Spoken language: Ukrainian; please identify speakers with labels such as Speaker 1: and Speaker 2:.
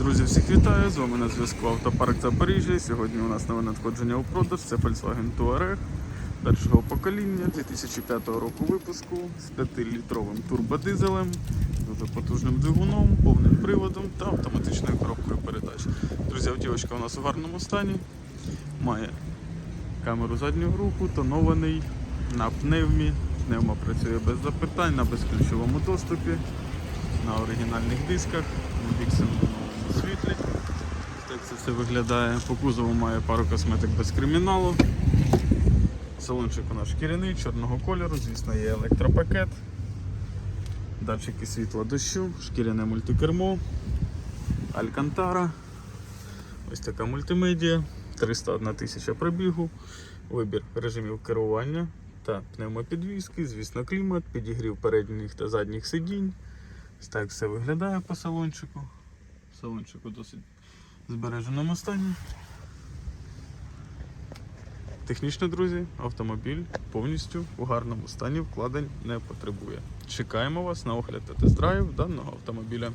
Speaker 1: Друзі, всіх вітаю! З вами на зв'язку Автопарк Запоріжжя. Сьогодні у нас нове надходження у продаж. Це Volkswagen Touareg першого покоління 2005 року випуску з 5-літровим турбодизелем, дуже потужним двигуном, повним приводом та автоматичною коробкою передач. Друзі, автівочка у нас у гарному стані. Має камеру заднього руху, тонований на пневмі. Пневма працює без запитань, на безключовому доступі на оригінальних дисках. Так це все виглядає. По кузову має пару косметик без криміналу. Салончик у нас шкіряний, чорного кольору, звісно, є електропакет, датчики світла дощу, шкіряне мультикермо, Алькантара. Ось така мультимедіа, 301 тисяча пробігу, вибір режимів керування та пневмопідвізки, звісно, клімат, підігрів передніх та задніх сидінь. Ось так все виглядає по салончику. Салончик у досить збереженому стані. Технічно, друзі, автомобіль повністю у гарному стані вкладень не потребує. Чекаємо вас на огляд та тест-драйв даного автомобіля.